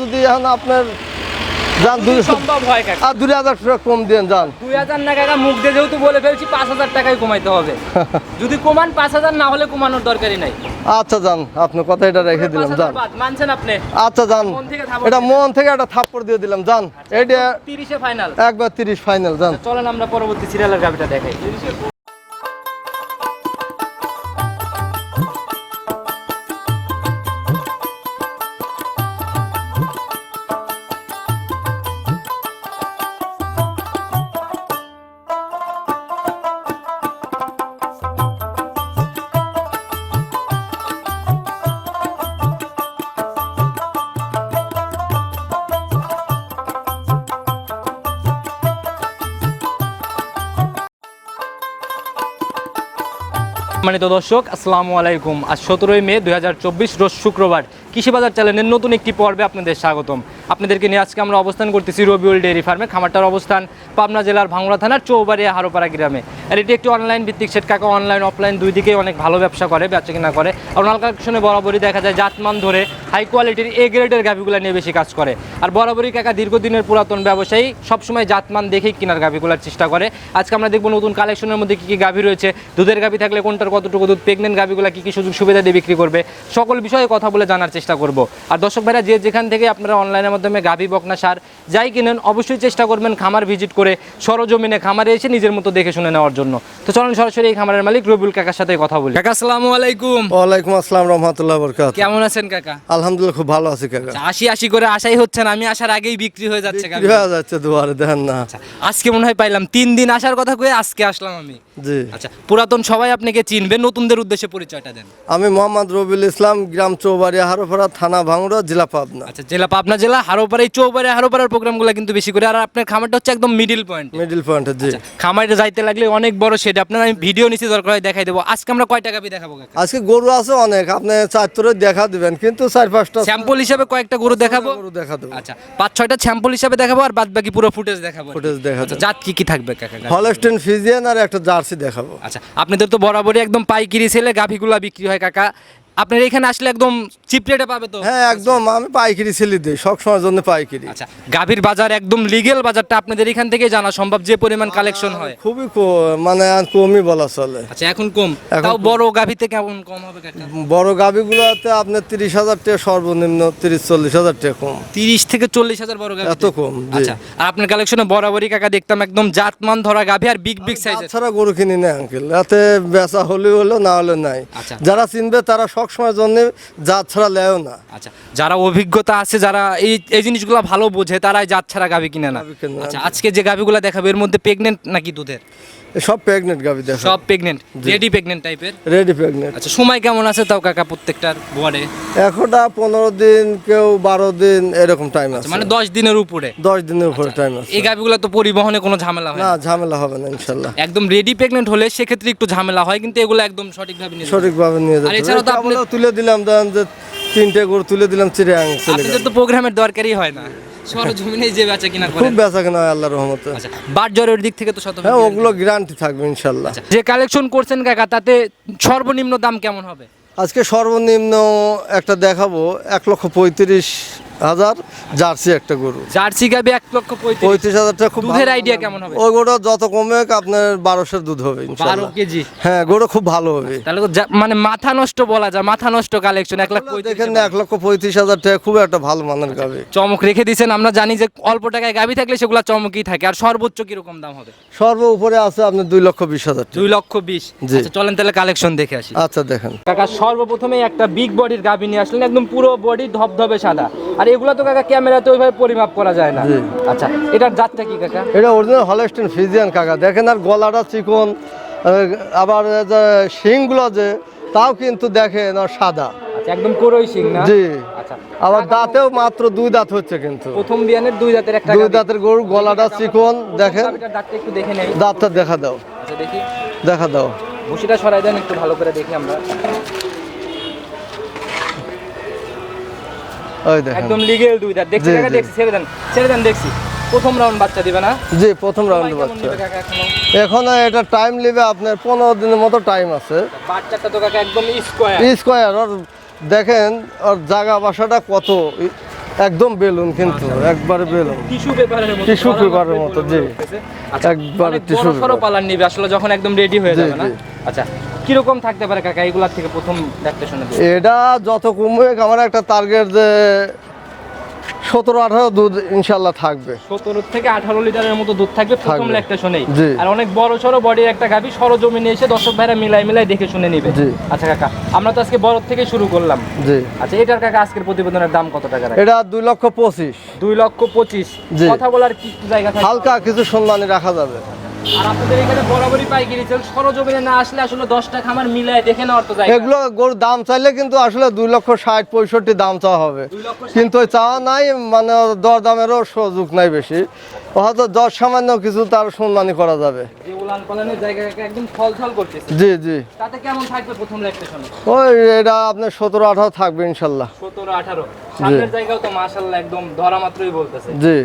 যদি এখন আপনার যান দুই সম্ভব হয় কাকা। আর দুই হাজার টাকা কম দেন যান। দুই হাজার না কাকা মুখ দিয়ে যেহেতু বলে ফেলছি পাঁচ হাজার টাকায় কমাইতে হবে। যদি কমান পাঁচ হাজার না হলে কমানোর দরকারই নাই। আচ্ছা যান আপনার কথা এটা রেখে দিলাম যান। মানছেন আপনি? আচ্ছা যান। মন এটা মন থেকে একটা থাপ্পড় দিয়ে দিলাম যান। এইটা তিরিশে ফাইনাল একবার তিরিশ ফাইনাল যান। চলেন আমরা পরবর্তী সিরিয়ালের গাভিটা দেখাই। মানে তো দর্শক, আসসালামু আলাইকুম। আজ সতেরোই মে দুই হাজার চব্বিশ, রোজ শুক্রবার কৃষি বাজার চ্যানেলের নতুন একটি পর্বে আপনাদের স্বাগতম। আপনাদেরকে নিয়ে আজকে আমরা অবস্থান করতেছি রবিউল ডেয়ারি ফার্মে, খামারটার অবস্থান পাবনা জেলার ভাঙড়া থানার চৌবাড়িয়া হারোপাড়া গ্রামে। আর এটি একটি অনলাইন ভিত্তিক সেট কাকা অনলাইন অফলাইন দুই দিকেই অনেক ভালো ব্যবসা করে, বেচা কিনা করে। আর ওনার কালেকশনে বরাবরই দেখা যায় জাতমান ধরে হাই কোয়ালিটির এ গ্রেডের গাভিগুলো নিয়ে বেশি কাজ করে। আর বরাবরই কাকা দীর্ঘদিনের পুরাতন ব্যবসায়ী সবসময় জাতমান দেখেই কেনার গাভিগুলোর চেষ্টা করে। আজকে আমরা দেখব নতুন কালেকশনের মধ্যে কী কী গাভি রয়েছে, দুধের গাভি থাকলে কোনটার কতটুকু দুধ প্রেগনেন্ট গাভিগুলো কী কী সুযোগ সুবিধা দিয়ে বিক্রি করবে, সকল বিষয়ে কথা বলে জানার চেষ্টা করব। আর দর্শক ভাইরা, যে যেখান থেকে আপনারা অনলাইনের মাধ্যমে গাভি বকনা সার যাই কিনেন অবশ্যই চেষ্টা করবেন খামার ভিজিট করে সরজমিনে খামারে এসে নিজের মতো দেখে শুনে নেওয়ার জন্য। তো চলুন সরাসরি এই খামারের মালিক রবিউল কাকার সাথে কথা বলি। কাকা আসসালামু আলাইকুম। ওয়ালাইকুম আসসালাম রহমতুল্লাহ বরকাত। কেমন আছেন কাকা? আলহামদুলিল্লাহ খুব ভালো আছি কাকা। আশি আশি করে আশাই হচ্ছে না আমি আসার আগেই বিক্রি হয়ে যাচ্ছে বিক্রি হয়ে যাচ্ছে দুয়ারে দেখেন না। আচ্ছা, আজকে মনে হয় পাইলাম তিন দিন আসার কথা কয়ে আজকে আসলাম আমি। জি। আচ্ছা পুরাতন সবাই আপনাকে চিনবে নতুনদের উদ্দেশ্যে পরিচয়টা দেন। আমি মোহাম্মদ রবিউল ইসলাম গ্রাম চৌবাড়িয়া হারোপাড়া থানা ভাঙড়া জেলা পাবনা। আচ্ছা জেলা পাবনা জেলা হারোপাড়া এই চৌবাড়ি হারোপাড়ার প্রোগ্রামগুলো কিন্তু বেশি করে। আর আপনার খামারটা হচ্ছে একদম মিডিল পয়েন্ট মিডিল পয়েন্টে জি। খামারে যাইতে লাগলে অনেক বড় সেট আপনার আমি ভিডিও নিচে দরকার হয় দেখাই দেবো। আজকে আমরা কয় টাকা দিয়ে দেখাবো কাকা? আজকে গরু আছে অনেক আপনি চারতরে দেখা দিবেন কিন্তু চার পাঁচটা স্যাম্পল হিসাবে কয়েকটা গরু দেখাবো? গরু দেখা দেবো। আচ্ছা পাঁচ ছয়টা স্যাম্পল হিসাবে দেখাবো আর বাদ বাকি পুরো ফুটেজ দেখাবো ফুটেজ দেখা আচ্ছা দেবো জাত কি কি থাকবে কাকা? হলস্টেন ফিজিয়ান আর একটা জার্সি দেখাবো। আচ্ছা আপনাদের তো বরাবরই একদম পাইকিরি সেলে গাভিগুলা বিক্রি হয় কাকা। আপনার এখানে আসলে একদম চিপ রেটে পাবে তো? হ্যাঁ একদম। আমি পাইকারি ছেলে দিই সব সবসময়ের জন্য পাইকারি। আচ্ছা গাভীর বাজার একদম লিগেল বাজারটা আপনাদের এখান থেকে জানা সম্ভব যে পরিমাণ কালেকশন হয়? খুবই কো- মানে আর কমই বলা চলে। আচ্ছা এখন কম। এখন তাও কম। বড় গাভীতে কেমন কম হবে কাকা? বড় গাভিগুলোতে আপনার তিরিশ হাজার টাকা সর্বনিম্ন তিরিশ চল্লিশ হাজার টাকা কম। তিরিশ থেকে চল্লিশ হাজার বড় গাভী এত কম, জি। আচ্ছা আর আপনার কালেকশনে বরাবরই কাকা দেখতাম একদম জাতমান ধরা গাভী আর বিগ বিগ সাইজের ছাড়া গরু কিনি না আঙ্কেল এতে বেচা হলে হলো না হলে নাই। আচ্ছা। যারা চিনবে তারা সব সময় জন্য জাত ছাড়া লেও না। আচ্ছা যারা অভিজ্ঞতা আছে যারা এই এই জিনিসগুলো ভালো বোঝে তারাই জাত ছাড়া গাভি কিনে না। আচ্ছা আজকে যে গাভীগুলো দেখাবে এর মধ্যে প্রেগনেন্ট নাকি দুধের? সব প্রেগনেন্ট গাভি দেখো। সব প্রেগনেন্ট রেডি প্রেগনেন্ট টাইপের রেডি প্রেগনেন্ট আচ্ছা সময় কেমন আছে তাও কাকা প্রত্যেকটার বোয়ারে এখনটা পনেরো দিন কেউ বারো দিন এরকম টাইম আছে। মানে দশ দিনের উপরে? দশ দিনের উপরে টাইম আছে। এই গাভিগুলো তো পরিবহনে কোনো ঝামেলা হয় না? ঝামেলা হবে না ইনশাল্লাহ। একদম রেডি প্রেগনেন্ট হলে সেক্ষেত্রে একটু ঝামেলা হয় কিন্তু এগুলো একদম সঠিকভাবে নিয়ে সঠিকভাবে নিয়ে আর যেতে এছাড়াও তো। আপনি- তুলে দিলাম ধরেন যে তিনটে গরু তুলে দিলাম চিড়ে আং আপনাদের তো প্রোগ্রামের দরকারই হয় না। সরজমিনে যে বেচা কিনা খুব বেচা কেনা আল্লাহর রহমতে। আচ্ছা দিক থেকে তো শত হ্যাঁ ওগুলো গ্যারান্টি থাকবে ইনশাল্লাহ। আচ্ছা, যে কালেকশন করছেন কাকা তাতে সর্বনিম্ন দাম কেমন হবে? আজকে সর্বনিম্ন একটা দেখাবো এক লক্ষ পঁয়ত্রিশ হাজার জার্সি একটা গরু। জার্সি গাবি এক লক্ষ পঁয়ত্রিশ। পঁয়ত্রিশ হাজার টাকা খুব দুধের হবে। কেমন হবে? ওই গরু যত কমে আপনার বারোশোর দুধ হবে বারো কেজি? হ্যাঁ গরু খুব ভালো হবে। তাহলে মানে মাথা নষ্ট বলা যায় মাথা নষ্ট কালেকশন এক লাখ দেখেন এক লক্ষ পঁয়ত্রিশ হাজার টাকা খুব একটা ভালো মানের গাবে। চমক রেখে দিয়েছেন আমরা জানি যে অল্প টাকায় গাভি থাকলে সেগুলো চমকই থাকে। আর সর্বোচ্চ কীরকম দাম হবে? সর্ব উপরে আছে আপনার দুই লক্ষ বিশ হাজার দুই লক্ষ বিশ। আচ্ছা চলেন তাহলে কালেকশন দেখে আসি। আচ্ছা দেখেন। কাকা সর্বপ্রথমে একটা বিগ বডির গাভি নিয়ে আসলেন একদম পুরো বডি ধবধবে সাদা। আর এগুলো তো কাকা ক্যামেরাতে ওইভাবে পরিমাপ করা যায় না। আচ্ছা এটার জাতটা কি কাকা? এটা অরিজিনাল হলস্টেন ফিজিয়ান কাকা। দেখেন আর গলাটা চিকন আবার শিংগুলো যে তাও কিন্তু দেখেন আর সাদা। আচ্ছা একদম কোরই সিং না? জি। আচ্ছা। আবার দাঁতেও মাত্র দুই দাঁত হচ্ছে কিন্তু। প্রথম বিয়ানের দুই দাঁতের একটা দুই দাঁতের গরু গলাটা চিকন দেখেন। দাঁতটা একটু দেখে নেই। দাঁতটা দেখা দাও। আচ্ছা দেখি। দেখা দাও। ভুসিটা সরাই দেন একটু ভালো করে দেখি আমরা ওই দেখেন একদম লিগেল দুই দাঁত। দেখছি কাকা দেখছি ছেড়ে দেন। ছেড়ে দেন দেখছি। প্রথম রাউন্ড বাচ্চা দিবে না? জি প্রথম রাউন্ডে বাচ্চা। এখনও? এটা টাইম নেবে আপনার পনেরো দিনের মতো টাইম আছে। বাচ্চাটা তো কাকা একদম স্কোয়ার স্কোয়ার ওর দেখেন ওর জায়গা বাসাটা কত? একদম বেলুন কিন্তু একবারে বেলুন। টিস্যু পেপারের মতো এর মতোই মতো, জি। আচ্ছা একবারে অনেক tissue বড় paper। নিবে আসলে যখন একদম রেডি হয়ে যাবে না? আচ্ছা কীরকম থাকতে পারে কাকা? এগুলার থেকে প্রথম দেখতে শুনে এটা যত কমবে আমার একটা টার্গেট যে সতেরো আঠারো দুধ ইনশাল্লাহ থাকবে। সতেরো থেকে আঠারো লিটারের মতো দুধ থাকবে প্রথম লেখটা শুনেই। আর অনেক বড় সড়ো বডির একটা গাভি সরজমিনে এসে দর্শক ভাইরা মিলাই মিলাই দেখে শুনে নিবে। আচ্ছা কাকা আমরা তো আজকে বড় থেকে শুরু করলাম। জি। আচ্ছা এটার কাকা আজকের প্রতিবেদনের দাম কত টাকা এটা দুই লক্ষ পঁচিশ। দুই লক্ষ পঁচিশ। কথা বলার কি কি জায়গা হালকা কিছু সম্মানী রাখা যাবে। আর আপনাদের এখানে বরাবরই পাইকারি সেল সরজমিনে না আসলে আসলে দশটা খামার মিলাই দেখে নেওয়ার তো জায়গা। এগুলো গরুর দাম চাইলে কিন্তু আসলে দুই লক্ষ ষাট পঁয়ষট্টি দাম চাওয়া হবে। কিন্তু চাওয়া নাই মানে দর দামেরও সুযোগ নাই বেশি। হয়তো দশ সামান্য কিছু তার করা যাবে। জি জি। তাতে কেমন থাকবে প্রথম ওই এটা আপনার সতেরো আঠারো থাকবে ইনশাল্লাহ। সতেরো আঠারো। জায়গাও তো একদম ধরা মাত্রই বলতেছে। জি।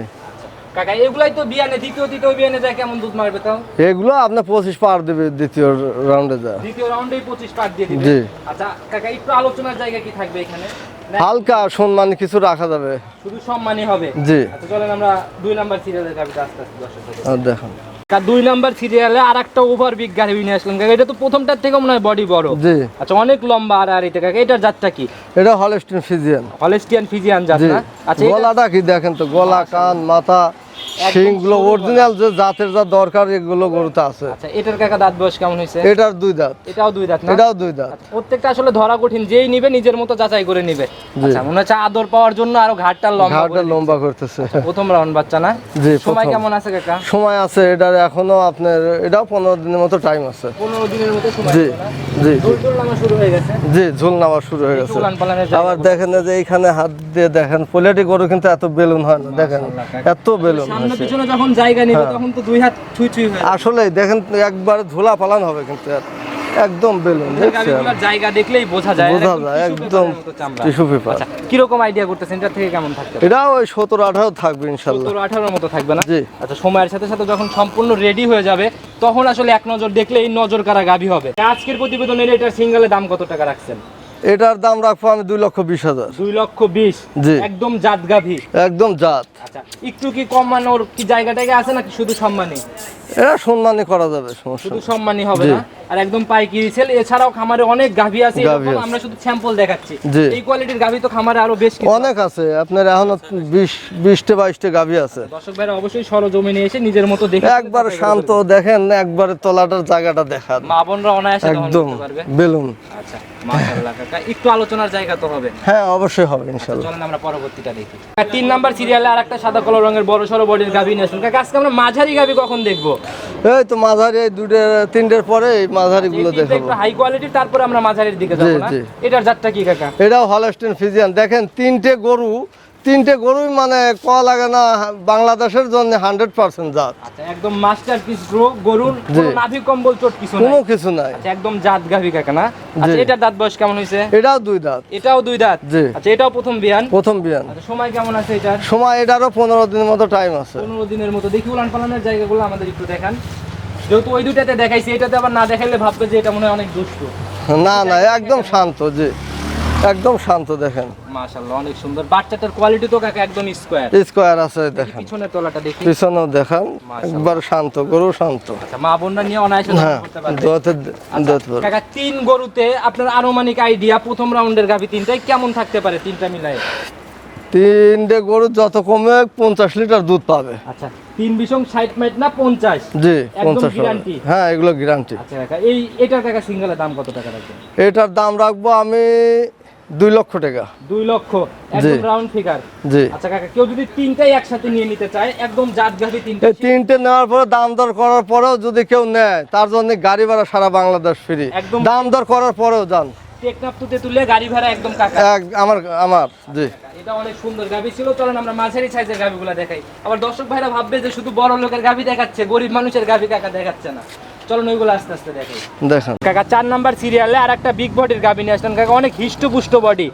কাকা এগুলাই তো বিয়ানে দ্বিতীয় তৃতীয় বিয়ানে যায় কেমন দুধ মারবে তাও? এগুলো আপনার পঁচিশ পার দেবে দ্বিতীয় রাউন্ডে দ্বিতীয় রাউন্ডেই পঁচিশ পার দিয়ে দিবে? জি। আচ্ছা কাকা একটু আলোচনার জায়গা কি থাকবে এখানে? হালকা সম্মানী কিছু রাখা যাবে। শুধু সম্মানই হবে? জি। আচ্ছা চলেন আমরা দুই নাম্বার সিরিয়ালের গাড়িটা আস্তে আস্তে দর্শক দেখুন। দুই নাম্বার সিরিয়ালে আর একটা ওভার বিগ গাড়ি নিয়ে আসলাম কাকা এটা তো প্রথমটার থেকে মনে হয় বডি বড়। জি। আচ্ছা অনেক লম্বা আর আর এটা কাকা এটার জাতটা কি? এটা হলস্টিন ফিজিয়ান হলেস্টিয়ান ফিজিয়ান জাত না? আচ্ছা গলাটা কি দেখেন তো? গলা কান মাথা। শিংগুলো অরিজিনাল যে জাতের যা দরকার এগুলো গরুতে আছে। আচ্ছা এটার কাকা দাঁত বয়স কেমন হয়েছে? এটার দুই দাঁত। এটাও দুই দাঁত এটাও দুই দাঁত। আচ্ছা, প্রত্যেকটা আসলে ধরা কঠিন যেই নিবে নিজের মতো যাচাই করে নিবে। আচ্ছা মনে হচ্ছে আদর পাওয়ার জন্য আরও ঘাটটা লম্বা ঘাটটা লম্বা করতেছে। প্রথম রাউন্ড বাচ্চা না? জি, সময় কেমন আছে কাকা? সময় আছে এটার এখনও আপনার এটাও পনেরো দিনের মতো টাইম আছে। পনেরো দিনের মতো সময় জি জি শুরু হয়ে গেছে। জি ঝুল নামা শুরু হয়ে গেছে। আবার দেখেন যে এইখানে হাত দিয়ে দেখেন পোলেটি গরু কিন্তু এত বেলুন হয় না দেখেন। এত বেলুন। সামনে পিছনে যখন জায়গা নিবে হ্যাঁ। তখন তো দুই হাত ছুঁই ছুঁই হয়ে আসলে দেখেন একবার ধুলা পালান হবে কিন্তু এর। একদম বেলুন জায়গা দেখলেই বোঝা যায় বোঝা যায় একদম এর। টিস্যু পেপার আচ্ছা কীরকম আইডিয়া করতেছেন এটা থেকে কেমন থাকতে পারে? এটাও ওই সতেরো আঠারো থাকবে ইনশাল্লাহ সত্তর আঠারোর মতো থাকবে না জি। আচ্ছা সময়ের সাথে সাথে যখন সম্পূর্ণ রেডি হয়ে যাবে তখন আসলে এক নজর দেখলে এই নজর কারা গাভী হবে আজকের প্রতিবেদনের এটার সিঙ্গেলের দাম কত টাকা রাখছেন এটার দাম রাখব আমি দুই লক্ষ বিশ হাজার। দুই লক্ষ বিশ? জি। একদম জাত গাভী একদম জাত। আচ্ছা একটু কি কম মানোর কি জায়গাটাকে আছে নাকি শুধু সম্মানী? এটা সম্মানী করা যাবে শুধু নেই। সম্মানী হবে না। আর একদম পাইকারি সেল এছাড়াও খামারে অনেক গাভী আছে আমরা শুধু স্যাম্পল দেখাচ্ছি। এই কোয়ালিটির গাভী তো খামারে আরও বেশ কিছু অনেক আছে। আপনার এখনও বিশ বিশটে বাইশটে গাভী আছে। দর্শক ভাইরা অবশ্যই সরজমিনে এসে নিজের মতো দেখে একবার শান্ত দেখেন একবারে তলাটার জায়গাটা দেখান। মা বোনরা অনায়াসে একদম বেলুন। আচ্ছা মাশাআল্লাহ কাকা একটু আলোচনার জায়গা তো হবে। হ্যাঁ অবশ্যই হবে ইনশাল্লাহ চলেন আমরা পরবর্তীটা দেখি। তিন নাম্বার সিরিয়ালে আর একটা সাদা কালো রঙের বড় সড়ো বডির গাভী নিয়ে আসুন। কাকা আজকে আমরা মাঝারি গাভী কখন দেখব? এই তো মাঝারি এই তিনটের পরে এই মাঝারি গুলো দেখাবো। হাই কোয়ালিটি তারপরে আমরা মাঝারির দিকে যাব না। এটার জাতটা কি কাকা? এটাও হলস্টেন ফিজিয়ান দেখেন তিনটে গরু তিনটে গরুই মানে ক লাগে না বাংলাদেশের জন্য হান্ড্রেড পার্সেন্ট জাত। আচ্ছা একদম মাস্টার পিস গ্রো গরুর নাভি কম্বল চোট কিছু কোনো কিছু নাই। আচ্ছা একদম জাত গাভী কাকা না? আচ্ছা জি। দাঁত বয়স কেমন হয়েছে? এটাও দুই দাঁত। এটাও দুই দাঁত? জি। আচ্ছা এটাও প্রথম বিয়ান? প্রথম বিয়ান। আচ্ছা সময় কেমন আছে এটার? সময় এটারও পনেরো দিনের মতো টাইম আছে। পনেরো দিনের মতো। দেখি উলান পালানের জায়গাগুলো আমাদের একটু দেখান। যেহেতু ওই দুটাতে দেখাইছি এটাতে আবার না দেখাইলে ভাববে যে এটা মনে হয় অনেক দুষ্টু। না না একদম শান্ত জি। একদম শান্ত দেখেন। মাশাআল্লাহ অনেক সুন্দর। বাচ্চাটার কোয়ালিটি তো কাকা একদম স্কোয়ার স্কোয়ার আছে দেখেন। পিছনে তলাটা দেখি। পিছনেও দেখান একবার শান্ত গরু শান্ত। আচ্ছা মা বোনরা নিয়ে অনায়াসে হ্যাঁ করতে পারবে। দোয়াতে দোয়াতে পারবে। কাকা তিন গরুতে আপনার আনুমানিক আইডিয়া প্রথম রাউন্ডের গাভি তিনটাই কেমন থাকতে পারে তিনটা মিলাই তিনটে গরু যত কমে পঞ্চাশ লিটার দুধ পাবে। আচ্ছা তিন বিশং ষাট মাইট না পঞ্চাশ? জি পঞ্চাশ। হ্যাঁ এগুলো গ্যারান্টি আচ্ছা এই এটার কাকা সিঙ্গেলের দাম কত টাকা রাখবেন? এটার দাম রাখব আমি দুই লক্ষ টাকা। দুই লক্ষ একদম রাউন্ড ফিগার জি। আচ্ছা কাকা কেউ যদি তিনটাই একসাথে নিয়ে নিতে চায় একদম জাত তিনটা নেওয়ার পরে দাম দর করার পরেও যদি কেউ নেয় তার জন্য গাড়ি ভাড়া সারা বাংলাদেশ ফ্রি একদম। দাম দর করার পরেও যান। টেকনাপ তুতে তুলে গাড়ি ভাড়া একদম কাকা। আমার আমার জি। এটা অনেক সুন্দর গাভি ছিল চলেন আমরা মাঝারি সাইজের গাভিগুলো দেখাই। আবার দর্শক ভাইরা ভাববে যে শুধু বড় লোকের গাভি দেখাচ্ছে গরিব মানুষের গাভি কাকা দেখাচ্ছে না। চলুন ওইগুলো আস্তে আস্তে দেখাই দেখেন। কাকা চার নাম্বার সিরিয়ালে আর একটা বিগ বডির গাভি নিয়ে আসলেন। কাকা অনেক হিষ্টপুষ্ট বডি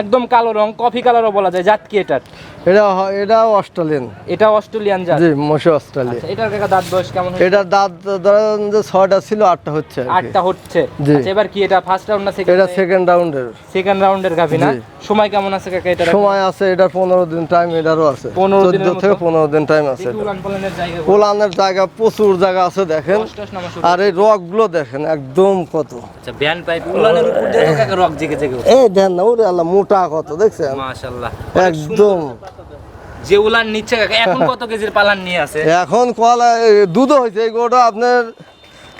একদম কালো রং কফি কালারও বলা যায় জাত কি এটার? এটা এটা অস্ট্রেলিয়ান। এটা অস্ট্রেলিয়ান জাত। জি মশি অস্ট্রেলিয়া। আচ্ছা, এটার কাকা দাঁত বয়স কেমন হয়েছে? এটার দাঁত ধরেন যে ছয়টা ছিল আটটা হচ্ছে আর আটটা হচ্ছে। আচ্ছা এবার কি এটা ফার্স্ট রাউন্ড না সেকেন্ড এটা সেকেন্ড রাউন্ডের সেকেন্ড রাউন্ডের গাভি না? সময় কেমন আছে কাকা এটা সময় আছে এটার পনেরো দিন টাইম এটারও আছে। 15 চোদ্দ দিনের থেকে মতো? পনেরো দিন টাইম আছে এটা। জায়গা প্রচুর জায়গা আছে দেখেন। আর এই রকগুলো দেখেন একদম কত। আচ্ছা ব্যান পাইপ উলানের উপর দিয়ে কাকা রক জেগে জেগে এই দেন না ওরে আল্লাহ মোটা কত দেখছেন? মাশাআল্লাহ। একদম। যে উলান নিচ্ছে এখন কত কেজির পালান নিয়ে আছে? এখন কলা দুধ হয়েছে এই গোটা আপনার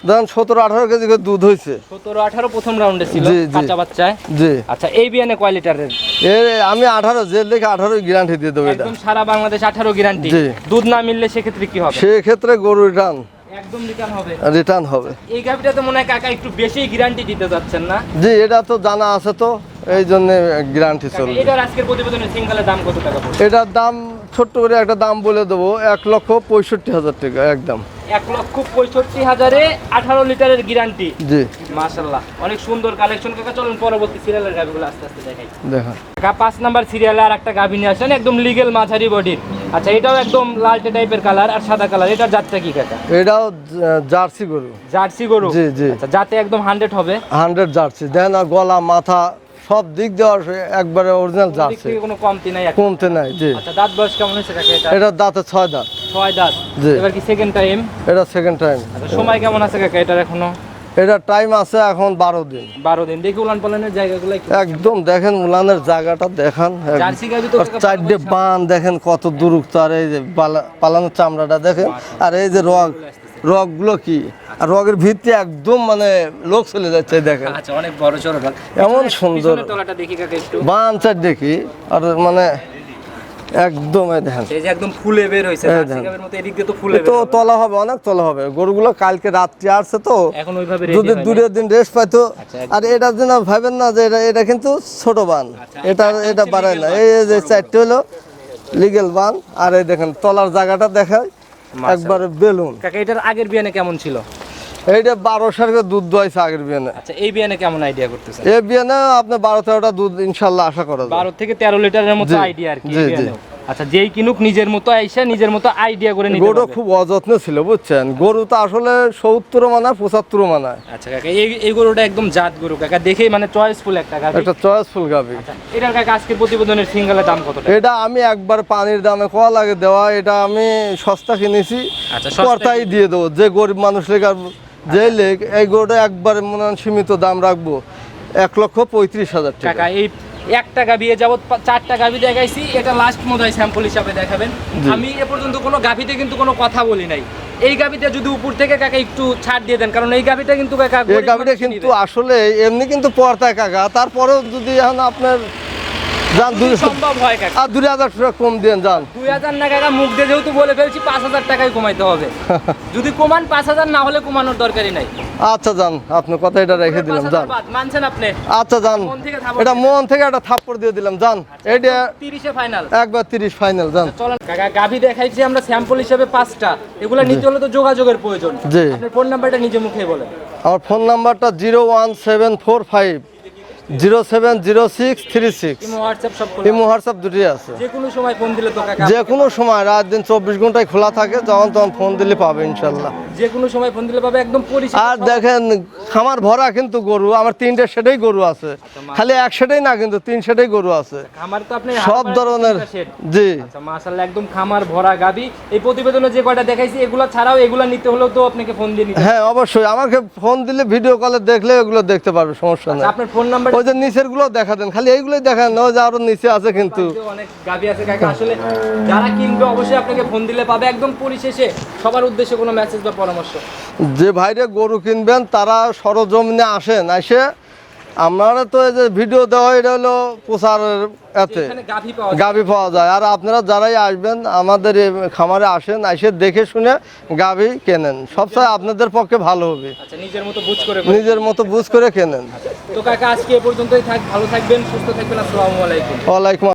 ধরেন সতেরো আঠারো কেজি করে দুধ হয়েছে। সতেরো আঠারো প্রথম রাউন্ডে ছিল। কাঁচা বাচ্চায়। জি। আচ্ছা এই বিয়ানে কয় লিটারের? আমি আঠারো জেল দেখে আঠারো গ্যারান্টি দিয়ে দেবো একদম সারা বাংলাদেশ আঠারো গ্যারান্টি। দুধ না মিললে সেক্ষেত্রে কি হবে? সেক্ষেত্রে গরু রিটার্ন একদম রিটার্ন হবে। রিটার্ন হবে। এই গাভিটাতে মনে হয় কাকা একটু বেশি গ্যারান্টি দিতে যাচ্ছেন না? জি এটা তো জানা আছে তো এই জন্য গ্যারান্টি চলবে। এটার আজকের প্রতিবেদনে সিঙ্গেলের দাম কত টাকা পড়বে? এটার দাম ছোট্ট করে একটা দাম বলে দেবো এক লক্ষ পঁয়ষট্টি হাজার টাকা একদম। এক লক্ষ পঁয়ষট্টি হাজারে আঠারো লিটারের গ্যারান্টি জি। মাশাল্লাহ অনেক সুন্দর কালেকশন কাকা চলুন পরবর্তী সিরিয়ালের গাভিগুলো আস্তে আস্তে দেখাই। দেখা। কাকা পাঁচ নাম্বার সিরিয়ালে আর একটা গাভি নিয়ে আসেন একদম লিগেল মাঝারি বডির আচ্ছা এটাও একদম লালটে টাইপের কালার আর সাদা কালার এটার জাতটা কি কাকা? এটাও জার্সি গরু। জার্সি গরু? জি, জি। আচ্ছা যাতে একদম হান্ড্রেড হবে। Hundred jersey. দেন গলা মাথা সব দিক দেওয়া একবারে অরিজিনাল থেকে কোনো কমতি নাই। কমতে নাই জি। আচ্ছা দাঁত বয়স কেমন হয়েছে কাকা? এটা এটার দাঁতে ছয় দাঁত। ছয় দাঁত। জি। এবার কি সেকেন্ড টাইম এটা সেকেন্ড টাইম আচ্ছা সময় কেমন আছে কাকা এটার এখনও? এটা টাইম আছে এখন বারো দিন। বারো দিন। দেখি উলান পালানের জায়গাগুলো একদম দেখেন উলানের জায়গাটা দেখান। চারটে বান দেখেন কত দূরত্ব আর এই যে পালা- পালানোর চামড়াটা দেখেন। আর এই যে রগ রগগুলো কি? আর রগের ভিত্তি একদম মানে লোক চলে যাচ্ছে দেখেন। আচ্ছা অনেক বড় সড়ো রং এমন সুন্দর। তলাটা দেখি কাকা একটু। দেখি আর মানে একদম দেখেন। এই যে একদম ফুলে বের হয়েছে এই জার্সি দেখেন। গাভির মতো এদিক দিয়ে তো ফুলে তো তলা হবে অনেক তলা হবে। গরুগুলো কালকে রাত্রি আসছে তো এখন ওইভাবে যদি দূরের দিন রেস্ট পাইতো আচ্ছা, আর এটা যেন ভাবেন না যে এটা এটা কিন্তু ছোট বান। আচ্ছা, এটা এটা বাড়ায় না। এই যে চারটে হলো লিগেল বান আর এই দেখেন তলার জায়গাটা দেখায়। একবারে বেলুন। কাকা এটার আগের বিয়ানে কেমন ছিল? এইটা বারো সারকে দুধ দোয়াইছে আগের বিয়ানে। আচ্ছা এই বিয়ানে কেমন আইডিয়া করতেছেন? এই বিয়ানে আপনার বারো তেরোটা দুধ ইনশাল্লাহ আশা করা যায়। বারো থেকে তেরো লিটারের মতো আইডিয়া আর কি। আচ্ছা যেই কিনুক নিজের মতো আইসা নিজের মতো আইডিয়া করে নিতে গরু। খুব অযত্ন ছিল বুঝছেন? গরু তো আসলে সত্তর মানায় পঁচাত্তর মানায়। আচ্ছা কাকা এই এই গরুটা একদম জাত গরু কাকা দেখেই মানে চয়েসফুল একটা গাভি। একটা চয়েসফুল গাবি আচ্ছা, এটার কাকা আজকের প্রতিবেদনের সিঙ্গেলের দাম কত এটা আমি একবার পানির দামে কয়া লাগে দেওয়া এটা আমি সস্তা কিনেছি আচ্ছা, কর্তাই দিয়ে দেবো। যে গরিব মানুষ আর যে লেগ এই গরুটা একবার মনে সীমিত দাম রাখব এক লক্ষ পঁয়ত্রিশ হাজার টাকা। কাকা এই একটা গাভি এ যাবত পা- চারটা গাভি দেখাইছি এটা লাস্ট মনে হয় স্যাম্পল হিসাবে দেখাবেন। আমি এ পর্যন্ত কোনো গাভিতে কিন্তু কোনো কথা বলি নাই। এই গাভিতে যদি উপর থেকে কাকা একটু ছাড় দিয়ে দেন কারণ এই গাভিটা কিন্তু কাকা এই গরিব কিন্তু আসলে এমনি কিন্তু পর্তায় কাকা তারপরেও যদি এখন আপনার যান দুই সম্ভব হয় কাকা। আর দুই হাজার টাকা কম দিন যান। দুই হাজার না কাকা মুখ দিয়ে যেহেতু বলে ফেলছি পাঁচ হাজার কমাইতে হবে। যদি কমান পাঁচ হাজার না হলে কমানোর দরকারই নাই। আচ্ছা যান আপনার কথা এটা রেখে দিলাম যান। মানছেন আপনি? আচ্ছা যান। মন থেকে এটা মন থেকে একটা থাপ্পড় দিয়ে দিলাম যান। এইটা তিরিশে ফাইনাল একবার তিরিশ ফাইনাল যান। চলেন। কাকা গাভি দেখাইছি আমরা স্যাম্পল হিসেবে পাঁচটা। এগুলো নিতে হলে তো যোগাযোগের প্রয়োজন। জি। আপনার ফোন নাম্বারটা নিজে মুখে বলেন। আমার ফোন নাম্বারটা zero one seven four five zero seven zero six three six. Imo WhatsApp দুটি আছে? যে কোনো সময় ফোন দিলে তো যে কোনো সময় রাত দিন চব্বিশ ঘন্টায় খোলা থাকে যখন তখন ফোন দিলে পাবে ইনশাল্লাহ। যে কোনো সময় ফোন দিলে পাবে একদম পরিষ্কার আর দেখেন খামার ভরা কিন্তু গরু আমার তিনটে সেটাই গরু আছে। খালি এক সেটাই না কিন্তু তিন সেটাই গরু আছে। খামার তো আপনি সব ধরনের জি। আচ্ছা মাশাআল্লাহ একদম খামার ভরা গাবি। এই প্রতিবেদনে যে কয়টা দেখাইছি এগুলো ছাড়াও এগুলো নিতে হলেও তো আপনাকে ফোন দিয়ে নিতে হ্যাঁ অবশ্যই। আমাকে ফোন দিলে ভিডিও কলে দেখলে এগুলো দেখতে পারবে সমস্যা নেই। আচ্ছা, আপনার ফোন নাম্বার ওই যে নিচেরগুলো দেখা দেন খালি এইগুলোই দেখান ওই যে আরও নিচে আছে কিন্তু। অনেক গাবি আছে কাকা। আসলে যারা কিনবে অবশ্যই আপনাকে ফোন দিলে পাবে। একদম পরিশেষে সবার উদ্দেশ্যে কোনো মেসেজ বা পরামর্শ। যে ভাইরে গরু কিনবেন তারা সরজমিনে আসেন এসে আপনারা তো এই যে ভিডিও দেওয়া এটা হলো প্রচারের এতে। গাভী পাওয়া যায়। আর আপনারা যারাই আসবেন আমাদের খামারে আসেন এসে দেখে শুনে গাভি কেনেন। সবসময় আপনাদের পক্ষে ভালো হবে। আচ্ছা নিজের মতো বুঝ করে নিজের মতো বুঝ করে কেনেন। তো কাকা আজকে এ পর্যন্তই থাক ভালো থাকবেন সুস্থ থাকবেন আসসালামু আলাইকুম। ওয়ালাইকুম